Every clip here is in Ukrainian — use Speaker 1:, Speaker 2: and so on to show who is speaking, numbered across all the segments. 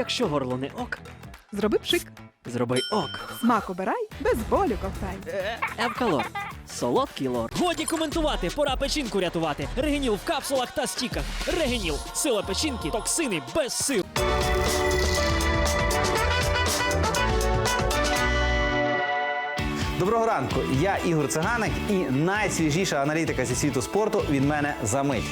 Speaker 1: Якщо горло не ок,
Speaker 2: Зроби пшик.
Speaker 1: зроби ок.
Speaker 2: Смак обирай, без болю ковтай.
Speaker 1: Евкалор. Солодкий лор.
Speaker 3: Годі коментувати, пора печінку рятувати. Регеніл в капсулах та стіках. Регеніл. Сила печінки, токсини без сил.
Speaker 4: Доброго ранку. Я Ігор Циганик і найсвіжіша аналітика зі світу спорту від мене за мить.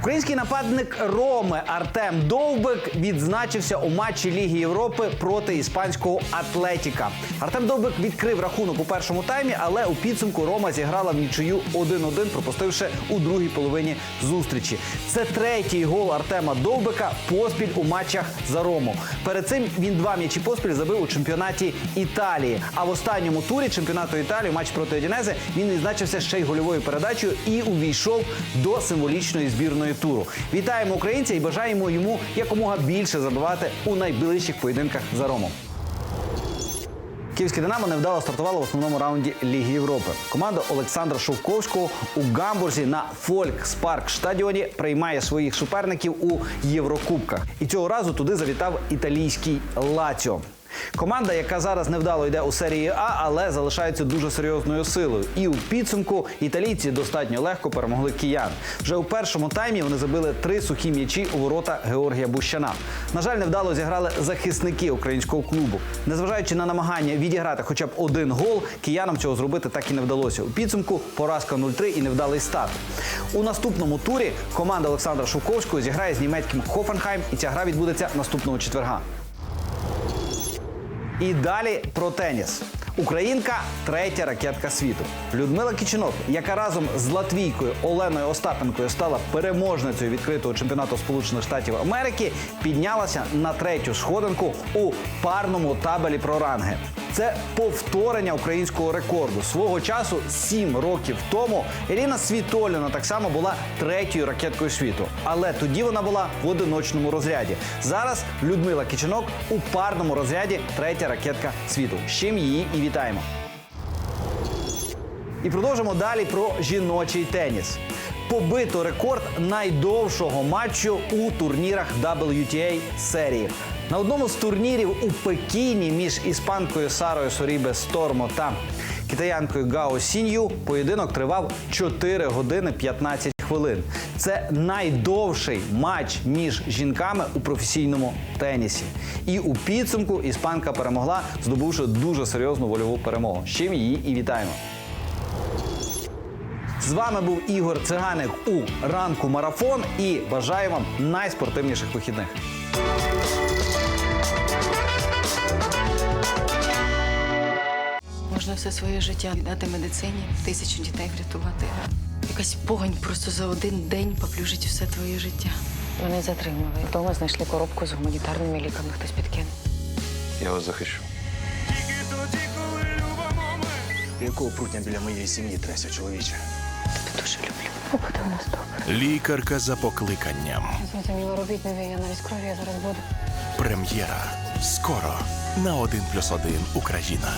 Speaker 4: Український нападник Роми Артем Довбик відзначився у матчі Ліги Європи проти іспанського Атлетіка. Артем Довбик відкрив рахунок у першому таймі, але у підсумку Рома зіграла в нічию 1-1, пропустивши у другій половині зустрічі. Це третій гол Артема Довбика поспіль у матчах за Рому. Перед цим він два м'ячі поспіль забив у чемпіонаті Італії. А в останньому турі чемпіонату Італії матч проти Одінези він відзначився ще й гольовою передачею і увійшов до символічної збірної туру. Вітаємо українця і бажаємо йому якомога більше забивати у найближчих поєдинках за Ромом. Київське Динамо невдало стартувало в основному раунді Ліги Європи. Команда Олександра Шовковського у Гамбурзі на Фолькспарк стадіоні приймає своїх суперників у Єврокубках. І цього разу туди завітав італійський Лаціо. Команда, яка зараз невдало йде у серії А, але залишається дуже серйозною силою. І у підсумку італійці достатньо легко перемогли киян. Вже у першому таймі вони забили три сухі м'ячі у ворота Георгія Бущана. На жаль, невдало зіграли захисники українського клубу. Незважаючи на намагання відіграти хоча б один гол, киянам цього зробити так і не вдалося. У підсумку поразка 0-3 і невдалий старт. У наступному турі команда Олександра Шовковського зіграє з німецьким Хофенхайм, і ця гра відбудеться наступного четверга. І далі про теніс. Українка третя ракетка світу. Людмила Кіченок, яка разом з латвійкою Оленою Остапенкою стала переможницею відкритого чемпіонату Сполучених Штатів Америки, піднялася на третю сходинку у парному табелі про ранги. Це повторення українського рекорду. Свого часу, сім років тому, Еліна Світоліна так само була третьою ракеткою світу. Але тоді вона була в одиночному розряді. Зараз Людмила Кичинок у парному розряді третя ракетка світу. З чим її і вітаємо. І продовжимо далі про жіночий теніс. Побито рекорд найдовшого матчу у турнірах WTA серії. На одному з турнірів у Пекіні між іспанкою Сарою Сорібе Стормо та китаянкою Гао Сінью поєдинок тривав 4 години 15 хвилин. Це найдовший матч між жінками у професійному тенісі. І у підсумку іспанка перемогла, здобувши дуже серйозну вольову перемогу. З чим її і вітаємо. З вами був Ігор Циганик у ранку марафон і бажаю вам найспортивніших вихідних.
Speaker 5: Можна все своє життя віддати медицині, тисячу дітей врятувати. Якась погань просто за один день поплюжить все твоє життя.
Speaker 6: Вони затримали. Вдома знайшли коробку з гуманітарними ліками. Хтось підкинув.
Speaker 7: Я вас захищу.
Speaker 8: Якого прутня біля моєї сім'ї тряся, чоловіче?
Speaker 6: Тебе дуже люблю. Буде у нас добре.
Speaker 9: Лікарка за покликанням.
Speaker 6: Зрозуміло, робіть нові аналіз крові, я зараз буду.
Speaker 9: Прем'єра. Скоро на 1+,1 Україна.